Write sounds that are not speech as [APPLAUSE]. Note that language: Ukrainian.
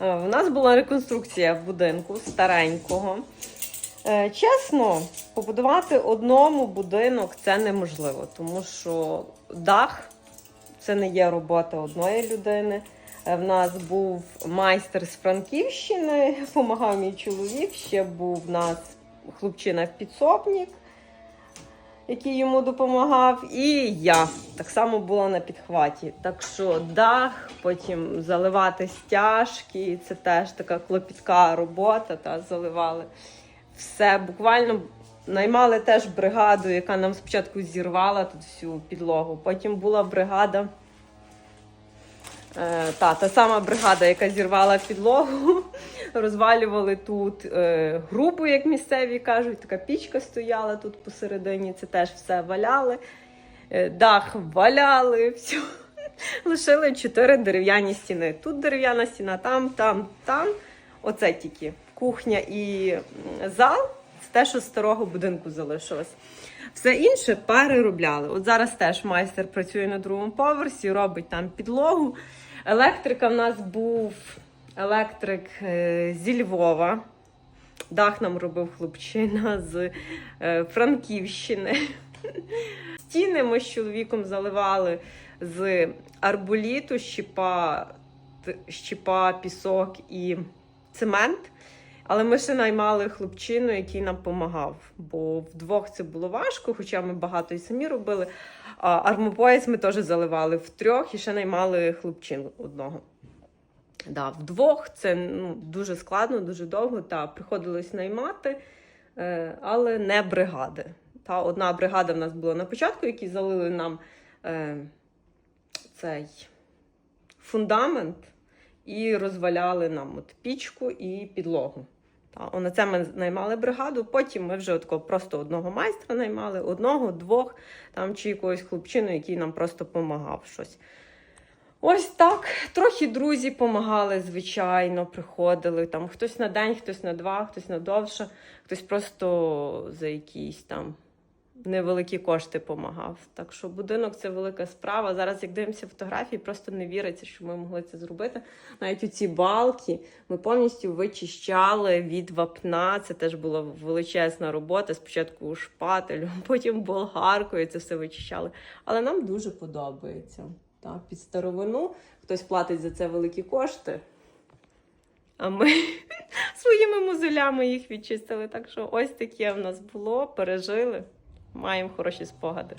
Е, У нас була реконструкція будинку старенького. Е, Чесно, побудувати одному будинок це неможливо, тому що дах це не є робота одної людини. Е, В нас був майстер з Франківщини, [LAUGHS] допомагав мій чоловік. Ще був в нас хлопчина в підсобник, який йому допомагав. І я так само була на підхваті. Так що дах, потім заливати стяжки, це теж така клопітка робота. Та заливали все буквально. Наймали теж бригаду, яка нам спочатку зірвала тут всю підлогу. Потім була бригада. Е, та, та сама бригада, яка зірвала підлогу, [LAUGHS] розвалювали тут е, грубу, як місцеві кажуть, така пічка стояла тут посередині, це теж все валяли. Е, дах валяли, [LAUGHS] все. Лишили чотири дерев'яні стіни. Тут дерев'яна стіна, там, там, там. Оце тільки кухня і зал. Це те, що з старого будинку залишилось. Все інше переробляли. От зараз теж майстер працює на другому поверсі, робить там підлогу. Електрика в нас був електрик е, зі Львова. Дах нам робив хлопчина з е, Франківщини. [LAUGHS] Стіни ми з чоловіком заливали з арболіту, щіпа, щіпа, пісок і цемент. Але ми ще наймали хлопчину, який нам допомагав. Бо вдвох це було важко, хоча ми багато і самі робили. А армопояс ми теж заливали втрьох і ще наймали хлопчину одного. Да, вдвох це ну, дуже складно, дуже довго. Та приходилось наймати, е, але не бригади. Та одна бригада в нас була на початку, які залили нам е, цей фундамент і розваляли нам от пічку і підлогу. Та, на це ми наймали бригаду. Потім ми вже отко просто одного майстра наймали, одного, двох, там чи якогось хлопчину, який нам просто допомагав щось. Ось так. Трохи друзі допомагали, звичайно, приходили. Там хтось на день, хтось на два, хтось на довше, хтось просто за якісь там невеликі кошти допомагав. Так що будинок це велика справа. Зараз, як дивимося фотографії, просто не віриться, що ми могли це зробити. Навіть у ці балки ми повністю вичищали від вапна. Це теж була величезна робота. Спочатку шпателем, [LAUGHS] потім болгаркою це все вичищали. Але нам дуже подобається. Так, під старовину хтось платить за це великі кошти. А ми [LAUGHS] своїми мозолями їх відчистили. Так що ось таке в нас було, пережили. Маємо хороші спогади.